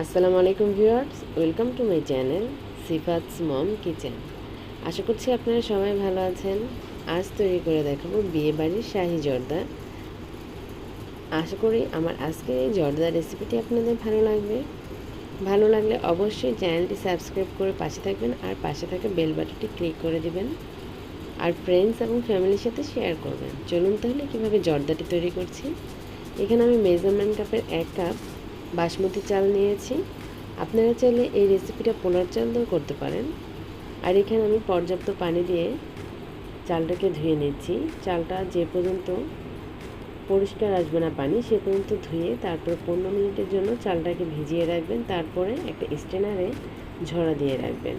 আসসালামু আলাইকুম viewers, welcome to my channel Sifat's mom kitchen. আশা করছি আপনারা সবাই ভালো আছেন। আজ তৈরি করে দেখাবো বিয়ে বাড়ির শাহি জর্দা। আশা করি আমার আজকের এই জর্দা রেসিপিটি আপনাদের ভালো লাগবে। ভালো লাগলে অবশ্যই চ্যানেলটি সাবস্ক্রাইব করে পাশে থাকবেন আর পাশে থাকা বেল বাটনটি ক্লিক করে দিবেন। আর ফ্রেন্ডস এবং ফ্যামিলির সাথে শেয়ার করবেন। চলুন তাহলে কীভাবে জর্দাটি তৈরি করছি? এখানে আমি মেজারমেন্ট কাপের এক কাপ বাসমতি চাল নিয়েছি। আপনারা চাইলে এই রেসিপিটা পোলার চাল দিয়েও করতে পারেন। আর এখানে আমি পর্যাপ্ত পানি দিয়ে চালটাকে ধুয়ে নিচ্ছি। চালটা যে পর্যন্ত পরিষ্কার আসবে না পানি, সে পর্যন্ত ধুয়ে তারপর পনেরো মিনিটের জন্য চালটাকে ভিজিয়ে রাখবেন। তারপরে একটা স্টেনারে ঝরা দিয়ে রাখবেন।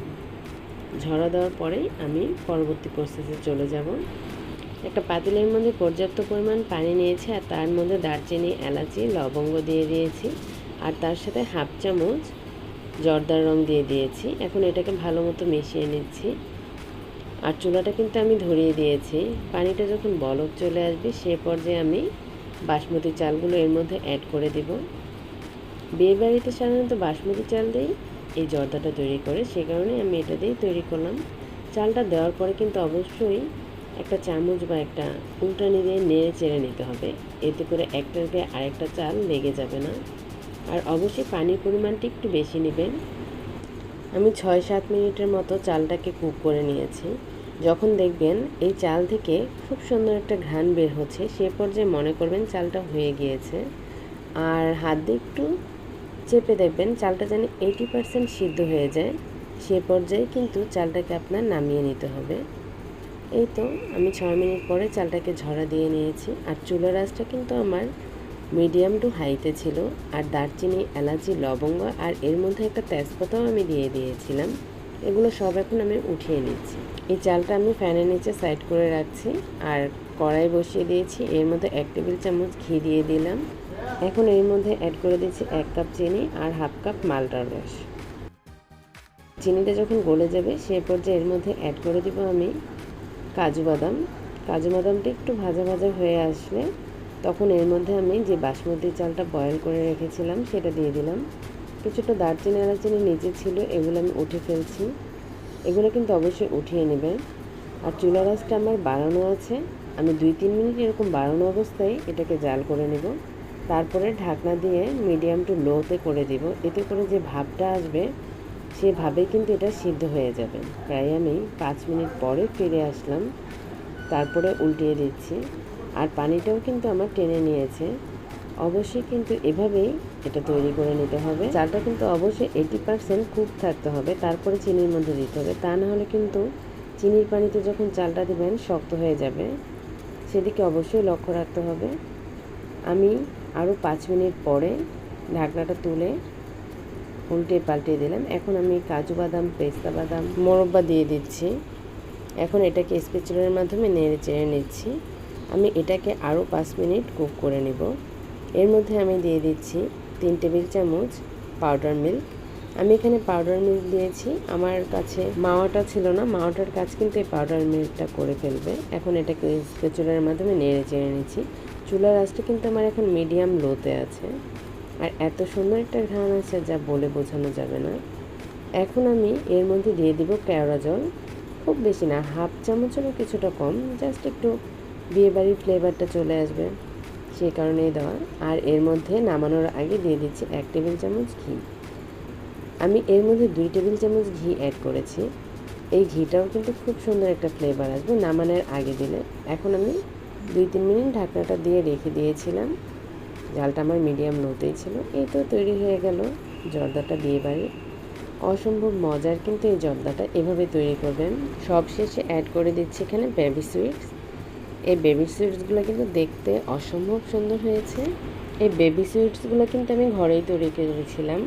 ঝরা দেওয়ার পরেই আমি পরবর্তী প্রসেসে চলে যাব। একটা পাতিলের মধ্যে পর্যাপ্ত পরিমাণ পানি নিয়েছি আর তার মধ্যে দারচিনি, এলাচি, লবঙ্গ দিয়ে দিয়েছি। আর তার সাথে হাফ চামচ জর্দার রং দিয়ে দিয়েছি। এখন এটাকে ভালো মতো মিশিয়ে নিচ্ছি। আর চুলাটা কিন্তু আমি ধরিয়ে দিয়েছি। পানিটা যখন বলক চলে আসবে, সে পর্যায়ে আমি বাসমতি চালগুলো এর মধ্যে অ্যাড করে দেব। বিয়ে বাড়িতে সাধারণত বাসমতি চাল দিয়েই এই জর্দাটা তৈরি করে। সে কারণে আমি এটা দিয়েই তৈরি করলাম। চালটা দেওয়ার পরে কিন্তু অবশ্যই একটা চামচ বা একটা উল্টানি দিয়ে নেড়ে চেড়ে নিতে হবে। এতে করে একটার গায়ে আরেকটা চাল লেগে যাবে না। আর অবশ্যই পানির পরিমাণটা একটু বেশি নেবেন। আমি ছয় সাত মিনিটের মতো চালটাকে কুক করে নিয়েছি। যখন দেখবেন এই চাল থেকে খুব সুন্দর একটা ঘ্রাণ বের হচ্ছে, সে পর্যায়ে মনে করবেন চালটা হয়ে গিয়েছে। আর হাত দিয়ে একটু চেপে দেখবেন চালটা যেন এইটি পারসেন্ট সিদ্ধ হয়ে যায়, সে পর্যায়ে কিন্তু চালটাকে আপনার নামিয়ে নিতে হবে। এই তো আমি ছয় মিনিট পরে চালটাকে ঝরা দিয়ে নিয়েছি। আর চুলার আঁচটা কিন্তু আমার মিডিয়াম টু হাইতে ছিল আর দারচিনি, এলাচি, লবঙ্গ আর এর মধ্যে একটা তেজপাতাও আমি দিয়ে দিয়েছিলাম। এগুলো সব এখন আমি উঠিয়ে নিচ্ছি। এই চালটা আমি ফ্যানের নিচে সাইড করে রাখছি আর কড়াই বসিয়ে দিয়েছি। এর মধ্যে এক টেবিল চামচ ঘি দিয়ে দিলাম। এখন এর মধ্যে অ্যাড করে দিচ্ছি এক কাপ চিনি আর হাফ কাপ মালটার রস। চিনিটা যখন গলে যাবে, সে পর্যায়ে এর মধ্যে অ্যাড করে দিব আমি কাজু বাদাম। কাজু বাদামটা একটু ভাজা ভাজা হয়ে আসলে তখন এর মধ্যে আমি যে বাসমতি চালটা বয়েল করে রেখেছিলাম, সেটা দিয়ে দিলাম। কিছুটা দারচিনি এলাচিনি নিচে ছিল, এগুলো আমি উঠে ফেলছি। এগুলো কিন্তু অবশ্যই উঠিয়ে নেবেন আর চুলা গাছটা আমার বাড়ানো আছে। আমি দুই তিন মিনিট এরকম বাড়ানো অবস্থায় এটাকে জাল করে নেব। তারপরে ঢাকনা দিয়ে মিডিয়াম টু লোতে করে দিব। এতে করে যে ভাবটা আসবে, সে সেভাবে কিন্তু এটা সিদ্ধ হয়ে যাবে। প্রায় আমি পাঁচ মিনিট পরে ফিরে আসলাম। তারপরে উল্টিয়ে দিচ্ছি। আর পানিটাও কিন্তু আমার টেনে নিয়েছে। অবশ্যই কিন্তু এভাবেই এটা তৈরি করে নিতে হবে। চালটা কিন্তু অবশ্যই এইটি পারসেন্ট কুক থাকতে হবে। তারপরে চিনির মধ্যে দিতে হবে। তা না হলে কিন্তু চিনির পানিতে যখন চালটা দেবেন শক্ত হয়ে যাবে। সেদিকে অবশ্যই লক্ষ্য রাখতে হবে। আমি আরও পাঁচ মিনিট পরে ঢাকনাটা তুলে উল্টে পাল্টে দিলাম। এখন আমি কাজু বাদাম, পেস্তা বাদাম, মোরব্বা দিয়ে দিচ্ছি। এখন এটাকে স্পেচুলার মাধ্যমে নেড়ে চেড়ে নিচ্ছি। আমি এটাকে আরও পাঁচ মিনিট কুক করে নেব। এর মধ্যে আমি দিয়ে দিচ্ছি তিন টেবিল চামচ পাউডার মিল্ক। আমি এখানে পাউডার মিল্ক দিয়েছি। আমার কাছে মাওয়াটা ছিল না, মাওয়াটার কাজ কিন্তু এই পাউডার মিল্কটা করে ফেলবে। এখন এটাকে স্পেচুলার মাধ্যমে নেড়ে চেড়ে নিচ্ছি। চুলার আঁচটা কিন্তু আমার এখন মিডিয়াম লোতে আছে। আর এত সুন্দর একটা ঘ্রাণ আছে যা বলে বোঝানো যাবে না। এখন আমি এর মধ্যে দিয়ে দিব কেওড়া জল। খুব বেশি না, হাফ চামচেরও কিছুটা কম, জাস্ট একটু বিয়েবাড়ির ফ্লেভারটা চলে আসবে সেই কারণেই দেওয়া। আর এর মধ্যে নামানোর আগে দিয়ে দিচ্ছি এক টেবিল চামচ ঘি। আমি এর মধ্যে দুই টেবিল চামচ ঘি অ্যাড করেছি। এই ঘিটাও কিন্তু খুব সুন্দর একটা ফ্লেভার আসবে নামানোর আগে দিলে। এখন আমি দুই তিন মিনিট ঢাকনাটা দিয়ে রেখে দিয়েছিলাম। জালটা আমার মিডিয়াম লোতেই ছিল। এই তো তৈরি হয়ে গেল জর্দাটা বিয়ে বাড়ি অসম্ভব মজার কিন্তু এই জর্দাটা। এভাবে তৈরি করবেন। সব শেষে অ্যাড করে দিচ্ছি এখানে বেবি সুইটস এই বেবি সুইটসগুলো কিন্তু দেখতে অসম্ভব সুন্দর হয়েছে। এই বেবি সুইটসগুলো কিন্তু আমি ঘরেই তৈরি করেছিলাম।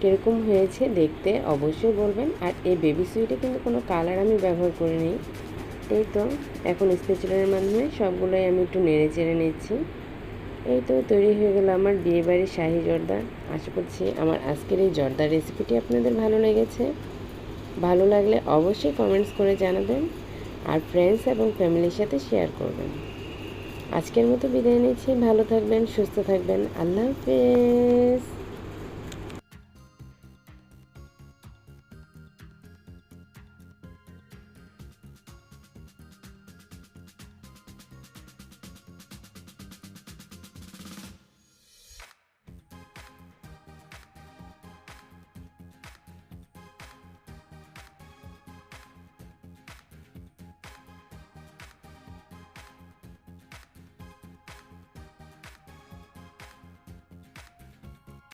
কীরকম হয়েছে দেখতে অবশ্যই বলবেন। আর এই বেবি সুইটে কিন্তু কোনো কালার আমি ব্যবহার করিনি। এই তো, এখন স্পেচুলারের মাধ্যমে সবগুলোই আমি একটু নেড়ে চেড়ে নিচ্ছি। এই তো তৈরি হয়ে গেল আমার বিয়েবাড়ির শাহি জর্দা। আশা করছি আমার আজকের এই জর্দার রেসিপিটি আপনাদের ভালো লেগেছে। ভালো লাগলে অবশ্যই কমেন্টস করে জানাবেন। আর ফ্রেন্ডস এবং ফ্যামিলির সাথে শেয়ার করবেন। আজকের মতো বিদায় নিচ্ছি। ভালো থাকবেন, সুস্থ থাকবেন। আল্লাহ হাফেজ।